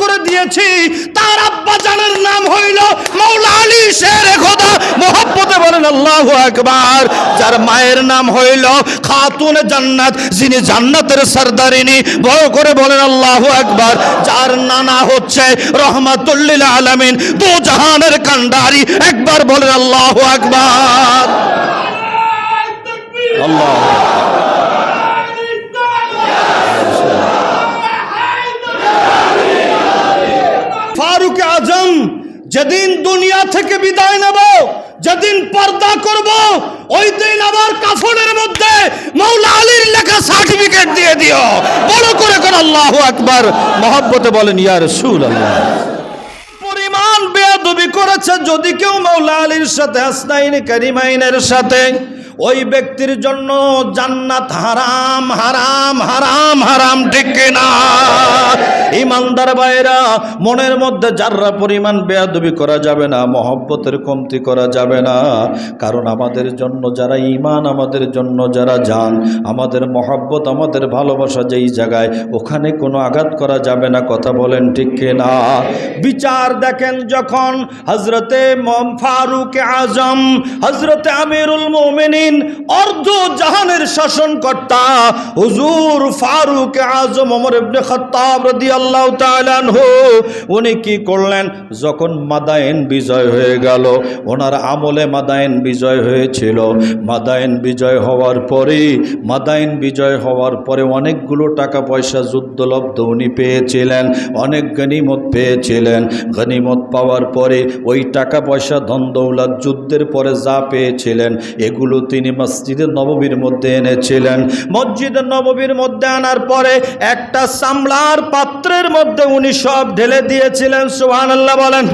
করে দিয়েছি তার আব্বা জানের নাম হইল মৌলা আলী শের খোদা। মোহাব্বতে বলেন আল্লাহ একবার যার মায়ের নাম হইল খাতুন জান্নাত যিনি জান্নাতের সর্দারিনী। বড় করে বলেন আল্লাহ একবার যার নানা হচ্ছে রহমাতুল্লিল আলামিন দু জাহানের কান্ডারি একবার বলেন আল্লাহ একবার আল্লাহ ফারুক আজম যেদিন দুনিয়া থেকে বিদায় নেব, যেদিন পর্দা করব, ওই দিন আবার কাফনের মধ্যে মৌলা আলীর লেখা সার্টিফিকেট দিয়ে দিও। বড় করে কর, আল্লাহ একবার মহব্বতে বলেন ইয়ার সুল আল্লাহ পরিমাণ বেয়াদবি করেছে যদি কেউ মৌলা আলীর সাথে আসনাইন কারিমাইনের সাথে। ওই ব্যক্তির জন্য জান্নাত হারাম হারাম হারাম হারাম, ঠিক না ইমানদার ভাইরা মনের মধ্যে যাররা পরিমাণ বেয়াদবি করা যাবে না, মহব্বতের কমতি করা যাবে না। কারণ আমাদের জন্য যারা ইমান আমাদের জন্য যারা যান আমাদের মহব্বত, আমাদের ভালোবাসা যেই জায়গায়, ওখানে কোনো আঘাত করা যাবে না। কথা বলেন ঠিক না বিচার দেখেন যখন হজরতে মম ফারুক আজম হজরতে আমিরুল মোমিনিন অর্ধ জাহানের শাসনকর্তা হুজুর ফারুক আজম ওমর ইবনে খাত্তাব রাদিয়াল্লাহু তাআলা আনহু, উনি কি করলেন? যখন মাদায়েন বিজয় হয়ে গেল, ওনার আমলে মাদায়েন বিজয় হয়েছিল। মাদায়েন বিজয় হওয়ার পরে মাদায়েন বিজয় হওয়ার পরে অনেকগুলো টাকা পয়সা যুদ্ধলব্ধ উনি পেয়েছিলেন, অনেক গনিমত পেয়েছিলেন। গনিমত পাওয়ার পরে ওই টাকা পয়সা ধন দৌলত যুদ্ধের পরে যা পেয়েছিলেন, এগুলো তিনি মসজিদের নববীর মধ্যে এনেছিলেন। মসজিদের নববীর মধ্যে আনার পরে একটা চামড়ার পাত্রের মধ্যে উনি সব ঢেলে দিয়েছিলেন সুহান আল্লাহ বলেন।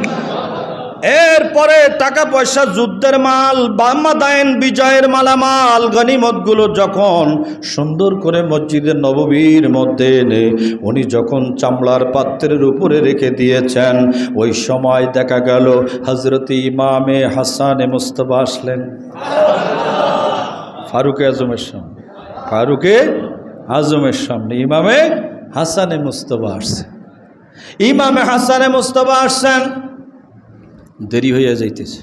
এরপরে টাকা পয়সা যুদ্ধের মাল বাম্মাদায়ন বিজয়ের মালামাল, গনিমতগুলো যখন সুন্দর করে মসজিদের নববীর মধ্যে এনে উনি যখন চামড়ার পাত্রের উপরে রেখে দিয়েছেন, ওই সময় দেখা গেল হজরত ইমামে হাসানে মুস্তফা আসলেন। ফারুকে আজমের সামনে। ফারুকে আজমের সামনে। ইমামে হাসানে মুস্তফা আসছে। ইমামে হাসানে মুস্তফা আসছেন। দেরি হইয়া যাইতেছে।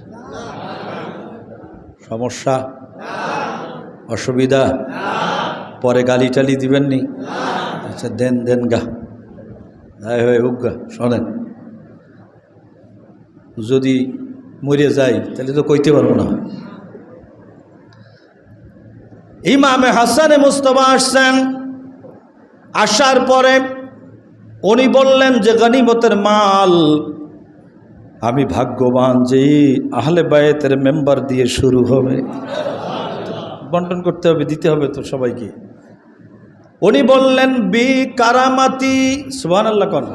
সমস্যা? অসুবিধা? পরে গালি টালি দিবেননি? আচ্ছা দেন দেন গা। দায় হয়ে, হোক গা, শোনেন। যদি মরে যাই তাহলে তো কইতে পারব না। ইমামে হাসানে মুস্তফা আসছেন। আসার পরে উনি বললেন যে, গনিমতের মাল, আমি ভাগ্যবান যে আহলে বায়েতের মেম্বার দিয়ে শুরু হবে। বন্টন করতে হবে, দিতে হবে তো সবাইকে। উনি বললেন, বি কারামাতি সুবান আল্লাহ কন।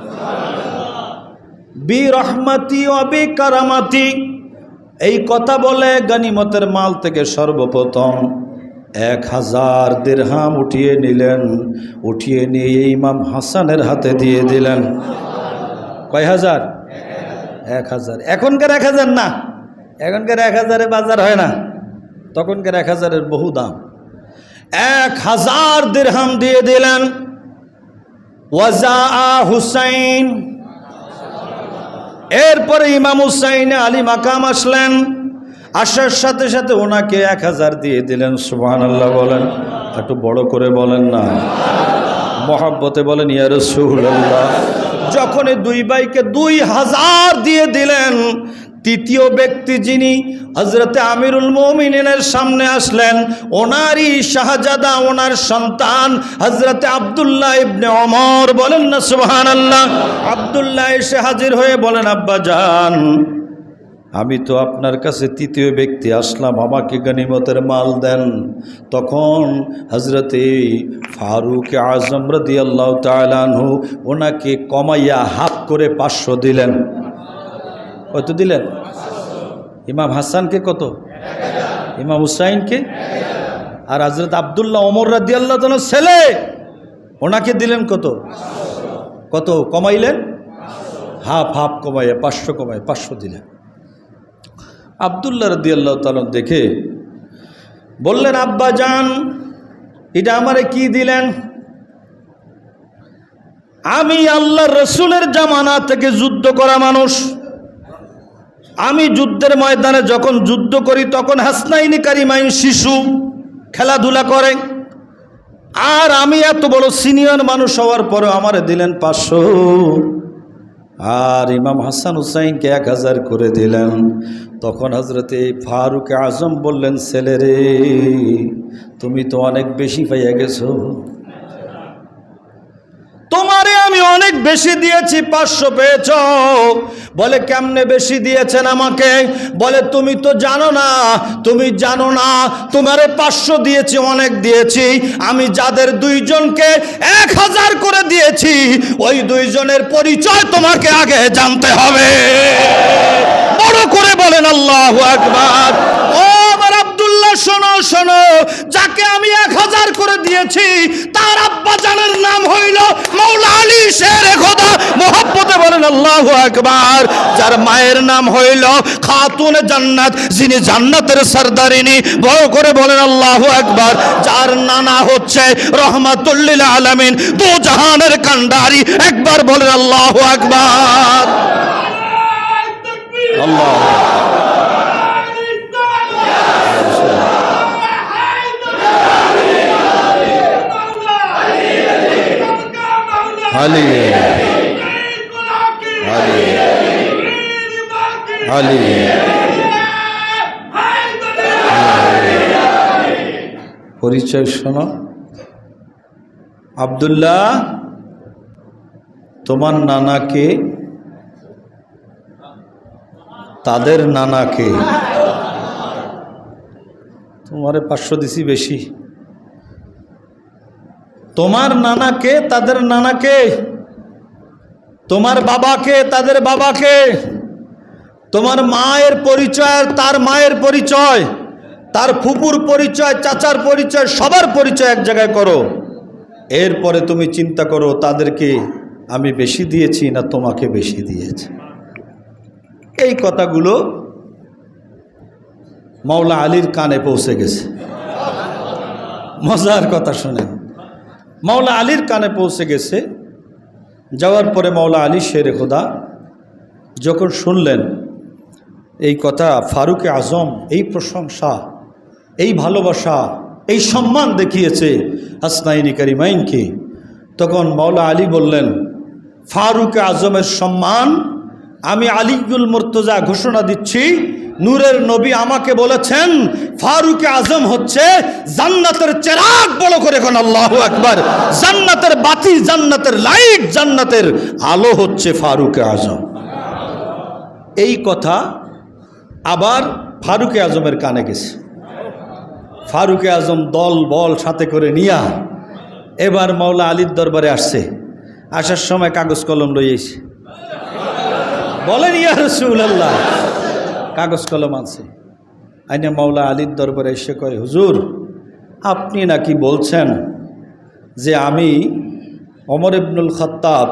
বি রহমাতি অবি কারামাতি। এই কথা বলে গনিমতের মাল থেকে সর্বপ্রথম এক হাজার দেড়হাম উঠিয়ে নিলেন, উঠিয়ে নিয়ে ইমাম হাসানের হাতে দিয়ে দিলেন। কয় হাজার? এক হাজার। এখনকার এক হাজার না। এখনকার এক হাজারে বাজার হয় না। তখনকার এক হাজারের বহু দাম। এক হাজার দিরহাম দিয়ে দিলেন ওয়াজা হুসাইন। এরপরে ইমাম হুসাইন আলী মাকাম আসলেন। আসার সাথে সাথে ওনাকে এক হাজার দিয়ে দিলেন সুবাহ আল্লাহ বলেন। একটু বড় করে বলেন না। মহাব্বতে বলেন, ইয়া রসুল্লাহ যখন দুই ভাইকে দুই হাজার দিয়ে দিলেন, তৃতীয় ব্যক্তি যিনি হজরতে আমিরুল মমিনের সামনে আসলেন, ওনারই শাহজাদা, ওনার সন্তান হজরতে আবদুল্লাহ ইবনে অমর বলেন না সুবহান আল্লাহ আবদুল্লাহ এসে হাজির হয়ে বলেন, আব্বা যান আমি তো আপনার কাছে তৃতীয় ব্যক্তি, আসলাম, আমাকে গনিমতের মাল দেন। তখন হজরতে ফারুক আজম রদি আল্লাহ তালানহু ওনাকে কমাইয়া হাফ করে পাঁচশো দিলেন। কত দিলেন? ইমাম হাসানকে কত? ইমাম হুসাইনকে? আর হজরত আবদুল্লাহ ওমর রাদি আল্লাহ ছেলে, ওনাকে দিলেন কত? কত? কমাইলেন? হাফ হাফ কমাইয়া, পাঁচশো কমাই পাঁচশো দিলেন। আবদুল্লাহ রদি আল্লাহ তালন দেখে বললেন, আব্বা যান এটা আমারে কি দিলেন? আমি আল্লাহ রসুলের জামানা থেকে যুদ্ধ করা মানুষ। আমি যুদ্ধের ময়দানে যখন যুদ্ধ করি, তখন হাসনাইনি কারিমাইন শিশু খেলাধুলা করে। আর আমি এত বড় সিনিয়র মানুষ হওয়ার পরে আমারে দিলেন পাঁচশো আর ইমাম হাসান হুসাইনকে এক হাজার করে দিলেন। তখন হজরতে ফারুক আজম বললেন, ছেলে রে, তুমি তো অনেক বেশি পাইয়া গেছো। তোমারে অনেক বেশি দিয়েছি, পাঁচশো পেয়েছ। বলে, কেমনে বেশি দিয়েছেন আমাকে? বলে, তুমি তো জানো না, তুমি জানো না, তোমারে পাঁচশো দিয়েছি, অনেক দিয়েছি। আমি যাদের দুইজনকে এক হাজার করে দিয়েছি, ওই দুইজনের পরিচয় তোমাকে আগে জানতে হবে। বড় করে বলেন, আল্লাহ একবার শোনো যাকে আমি এক হাজার করে দিয়েছি তার আব্বা জানের নাম হইল মৌলা আলী শের খোদা। মোহাব্বতে বলেন আল্লাহ একবার যার মায়ের নাম হইল খাতুন জান্নাত যিনি জান্নাতের সর্দারিনী। বড় করে বলেন আল্লাহ একবার যার নানা হচ্ছে রহমাতুল্লিল আলামিন। দু জাহানের কান্ডারি একবার বলেন আল্লাহ একবার আল্লাহ পরিচয় শোনো। আবদুল্লাহ তোমার নানাকে তাদের নানাকে তোমারে পাঁচশো দিছি বেশি। তোমার নানাকে, তাদের নানাকে, তোমার বাবাকে, তাদের বাবাকে, তোমার মায়ের পরিচয়, তার মায়ের পরিচয়, তার ফুপুর পরিচয়, চাচার পরিচয়, সবার পরিচয় এক জায়গায় করো। এরপরে তুমি চিন্তা করো, তাদেরকে আমি বেশি দিয়েছি না তোমাকে বেশি দিয়েছি। এই কথাগুলো মাওলা আলীর কানে পৌঁছে গেছে। মজার কথা শোনেন। মাওলা আলীর কানে পৌঁছে গেছে। যাওয়ার পরে মাওলা আলী শের খোদা যখন শুনলেন, এই কথা ফারুকে আজম, এই প্রশংসা, এই ভালোবাসা, এই সম্মান দেখিয়েছে হাসনাইনি কারিমাইনকে, তখন মাওলা আলী বললেন ফারুকে আজমের সম্মান, আমি আলিগুল মুর্তজা ঘোষণা দিচ্ছি নূরের নবী আমাকে বলেছেন, ফারুকে আজম হচ্ছে জান্নাতের চেরাগ বড় করে এখন আল্লাহ একবার জান্নাতের বাতি, জান্নাতের লাইট, জান্নাতের আলো হচ্ছে ফারুকে আজম। এই কথা আবার ফারুকে আজমের কানে গেছে। ফারুকে আজম দল, বল সাথে করে নিয়া এবার মাওলা আলীর দরবারে আসছে। আসার সময় কাগজ কলম লইয়েছে। বলেন, ইয়া রসুল্লাহ কাগজ কলম আছে। আইনে মাওলা আলীর দরবারে এসে কয়, হুজুর, আপনি নাকি বলছেন যে আমি অমর ইবনুল খত্তাব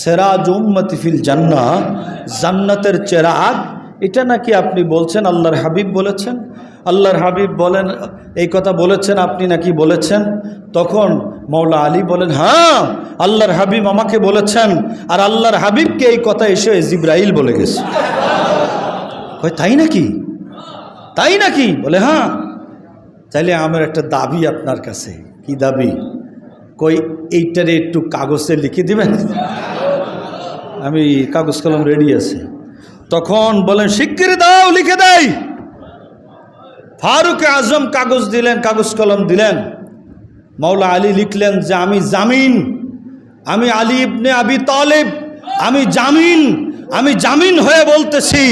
সেরাজ উম্মতি জান্না জান্নাতের চেরাগ এটা নাকি আপনি বলছেন, আল্লাহর হাবিব বলেছেন? আল্লাহর হাবিব বলেন, এই কথা বলেছেন, আপনি নাকি বলেছেন? তখন মৌলা আলী বলেন হ্যাঁ আল্লাহর হাবিব আমাকে বলেছেন, আর আল্লাহর হাবিবকে এই কথা এসে জিব্রাইল বলে গেছে। কয়, তাই নাকি? তাই নাকি? বলে হ্যাঁ। তাইলে আমার একটা দাবি আপনার কাছে। কি দাবি? কই এইটারে একটু কাগজে লিখে দিবেন? আমি কাগজ কলম রেডি আছে। তখন বলেন শিগগির দাও, লিখে দেয় ফারুক আজম কাগজ দিলেন, কাগজ কলম দিলেন। মাওলা আলী লিখলেন যে, আমি জামিন, আমি আলী ইবনে আবি তালেব, আমি জামিন আমি জামিন হয়ে বলতেছি,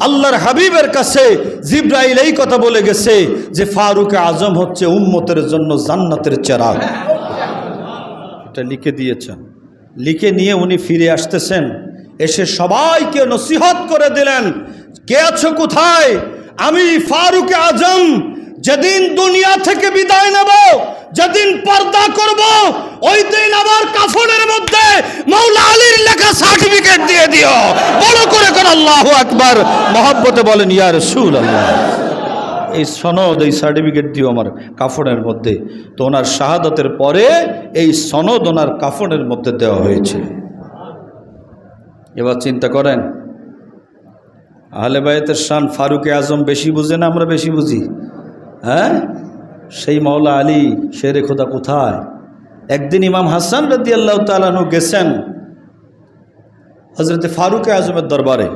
আল্লাহর হাবিবের কাছে জিব্রাইল এই কথা বলে গেছে যে ফারুক আজম হচ্ছে উম্মতের জন্য জান্নাতের চেরাগ। এটা লিখে দিয়েছেন। লিখে নিয়ে উনি ফিরে আসতেছেন। এসে সবাইকে নসিহত করে দিলেন, কে আছো কোথায়? আমি ফারুক আজম, যেদিন দুনিয়া থেকে বিদায় নেব যেদিন পর্দা করব, ওই দিন আমার কাফনের মধ্যে মৌলা আলীর লেখা সার্টিফিকেট দিয়ে দিও। বড় করে কোন আল্লাহ আকবার। মহব্বতে বলেন ইয়ার রসুল আল্লাহ এই সনদ, এই সার্টিফিকেট দিও আমার কাফনের মধ্যে। তো ওনার শাহাদতের পরে এই সনদ ওনার কাফনের মধ্যে দেওয়া হয়েছে। এবার চিন্তা করেন, আহলে বায়তের শান ফারুকে আজম বেশি বুঝে না আমরা বেশি বুঝি? হ্যাঁ? সেই মাওলা আলী, শেরে খোদা কোথায়? একদিন ইমাম হাসান রদি আল্লাহ তালানু গেছেন হজরতে ফারুকে আজমের দরবারে।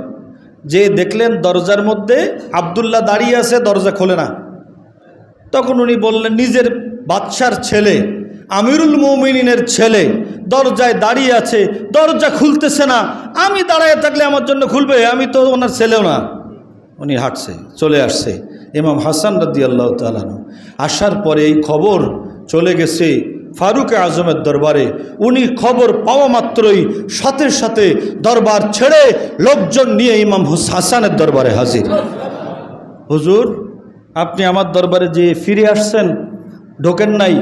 যে দেখলেন দরজার মধ্যে আবদুল্লাহ দাঁড়িয়ে আছে, দরজা খোলে না। তখন উনি বললেন, নিজের বাচ্চার ছেলে, আমিরুল মৌমিনের ছেলে, দরজায় দাঁড়িয়ে আছে, দরজা খুলতেছে না। আমি দাঁড়ায় থাকলে আমার জন্য খুলবে, আমি তো ওনার ছেলেও না। উনি হাঁটছে, চলে আসছে। ইমাম হাসান রদি আল্লাহ তালানু আসার পরে এই খবর চলে গেছে ফারুক আজমের দরবারে। উনি খবর পাওয়া মাত্রই সাথে সাথে দরবার ছেড়ে লোকজন নিয়ে ইমাম হাসানের দরবারে হাজির। হুজুর, আপনি আমার দরবারে যে ফিরে আসছেন, ঢোকেন নাই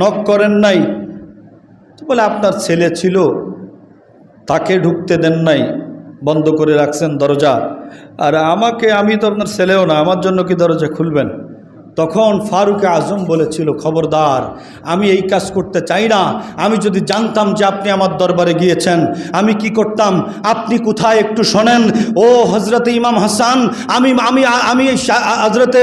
নক করেন নাই বলে আপনার ছেলে ছিল, তাকে ঢুকতে দেন নাই। বন্ধ করে রাখছেন দরজা। আর আমাকে, আমি তো আপনার ছেলেও না, আমার জন্য কি দরজা খুলবেন? তখন ফারুক আজম বলেছিল, খবরদার, আমি এই কাজ করতে চাই না। আমি যদি জানতাম যে আপনি আমার দরবারে গিয়েছেন, আমি কি করতাম? আপনি কোথায় একটু শোনেন। ও হজরত ইমাম হাসান, আমি আমি আমি হজরতে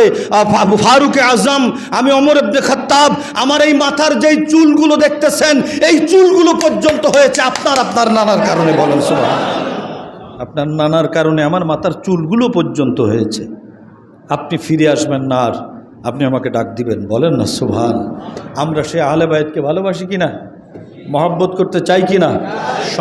ফারুক আজম, আমি অমর ইবনে খত্তাব, আমার এই মাথার যেই চুলগুলো দেখতেছেন, এই চুলগুলো পর্যন্ত হয়েছে আপনার আপনার নানার কারণে বলেন, সুবহানাল্লাহ। আপনার নানার কারণে আমার মাথার চুলগুলো পর্যন্ত হয়েছে। আপনি ফিরে আসবেন না আর আপনি আমাকে ডাক দিবেন। বলেন না সুভান আমরা সে আহলে বায়দকে ভালোবাসি কি না মহাব্বত করতে চাই কিনা? সব